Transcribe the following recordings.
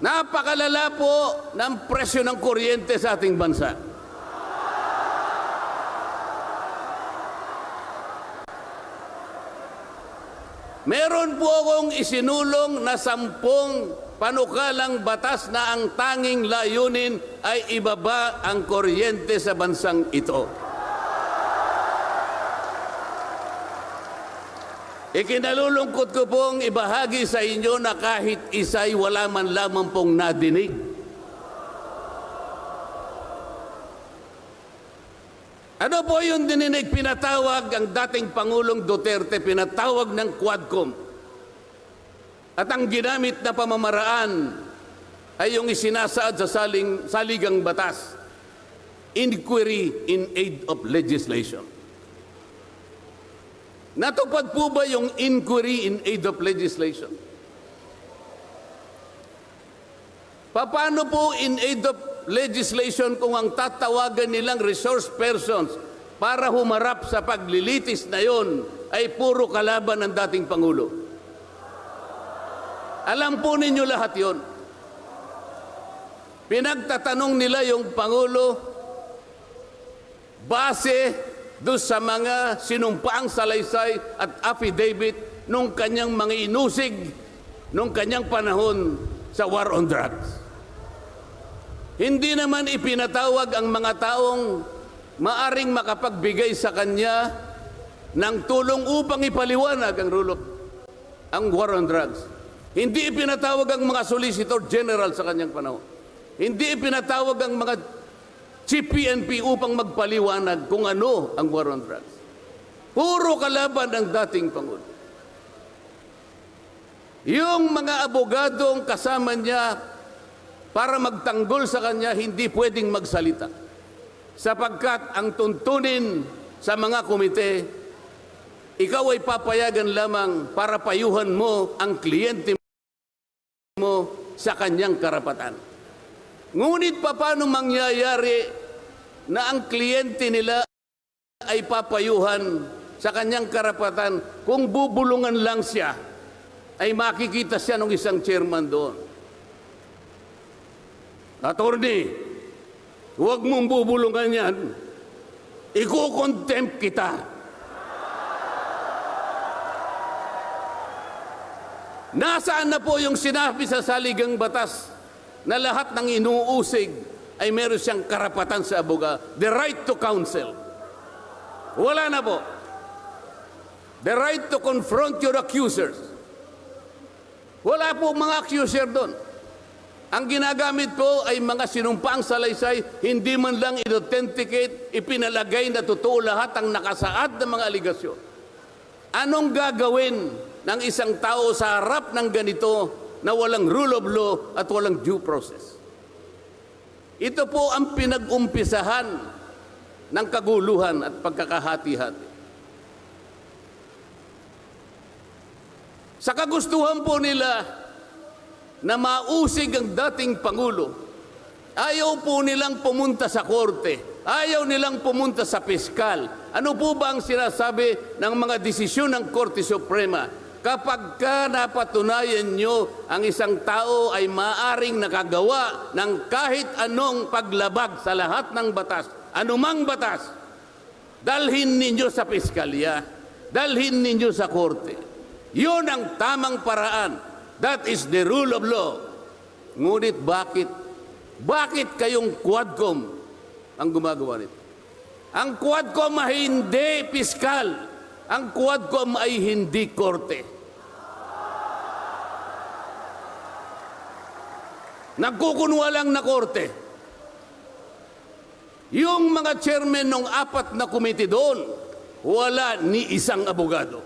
Napakalala po ng presyo ng kuryente sa ating bansa. Meron po akong isinulong na sampung panukalang batas na ang tanging layunin ay ibaba ang kuryente sa bansang ito. Ikinalulungkot ko pong ibahagi sa inyo na kahit isa'y wala man lamang pong nadinig. Ano po yung dininig? Pinatawag ang dating Pangulong Duterte, pinatawag ng Quadcom. At ang ginamit na pamamaraan ay yung isinasaad sa saling, saligang batas. Inquiry in aid of legislation. Natupad po ba yung inquiry in aid of legislation? Paano po in aid of legislation kung ang tatawagan nilang resource persons para humarap sa paglilitis na yon ay puro kalaban ng dating Pangulo? Alam po ninyo lahat yon. Pinagtatanong nila yung Pangulo base doon sa mga sinumpaang salaysay at affidavit nung kanyang mga inusig nung kanyang panahon sa war on drugs. Hindi naman ipinatawag ang mga taong maaring makapagbigay sa kanya ng tulong upang ipaliwanag ang rule of ang war on drugs. Hindi ipinatawag ang mga solicitor general sa kanyang panahon. Hindi ipinatawag ang mga chief PNP upang magpaliwanag kung ano ang war on drugs. Puro kalaban ng dating Pangulo. Yung mga abogadong kasama niya para magtanggol sa kanya, hindi pwedeng magsalita. Sapagkat ang tuntunin sa mga komite, ikaw ay papayagan lamang para payuhan mo ang kliyente mo sa kanyang karapatan. Ngunit paano mangyayari na ang kliyente nila ay papayuhan sa kanyang karapatan kung bubulungan lang siya ay makikita siya ng isang chairman doon. Attorney, huwag mong bubulungan yan. Iko-contempt kita. Nasaan na po yung sinabi sa saligang batas na lahat ng inuusig ay meron siyang karapatan sa aboga, the right to counsel. Wala na po. The right to confront your accusers. Wala po mga accuser doon. Ang ginagamit po ay mga sinumpaang salaysay, hindi man lang inauthenticate, ipinalagay na totoo lahat ang nakasaad ng mga aligasyon. Anong gagawin ng isang tao sa harap ng ganito na walang rule of law at walang due process? Ito po ang pinag-umpisahan ng kaguluhan at pagkakahati-hati. Sa kagustuhan po nila na mausig ang dating Pangulo, ayaw po nilang pumunta sa korte, ayaw nilang pumunta sa piskal. Ano po ba ang sinasabi ng mga desisyon ng Korte Suprema? Kapag ka napatunayan nyo ang isang tao ay maaring nakagawa ng kahit anong paglabag sa lahat ng batas, anumang batas, dalhin ninyo sa piskalya, dalhin ninyo sa korte. Yun ang tamang paraan. That is the rule of law. Ngunit bakit? Bakit kayong Quadcom ang gumagawa nito? Ang Quadcom ay hindi piskal. Ang Quadcom ay hindi korte. Nagkukunwa lang na korte. Yung mga chairman ng apat na komite doon, wala ni isang abogado.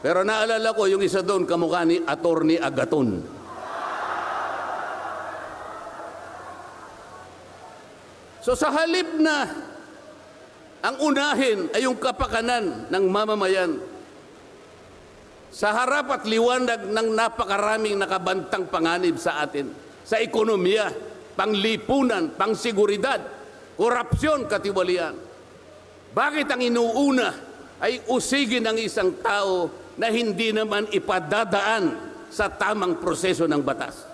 Pero naalala ko yung isa doon, kamukha ni Attorney Agaton. So sa halip na ang unahin ay yung kapakanan ng mamamayan, sa harap at liwanag ng napakaraming nakabantang panganib sa atin, sa ekonomiya, panglipunan, pangsiguridad, korupsyon, katiwalian. Bakit ang inuuna ay usigin ang isang tao na hindi naman ipadadaan sa tamang proseso ng batas.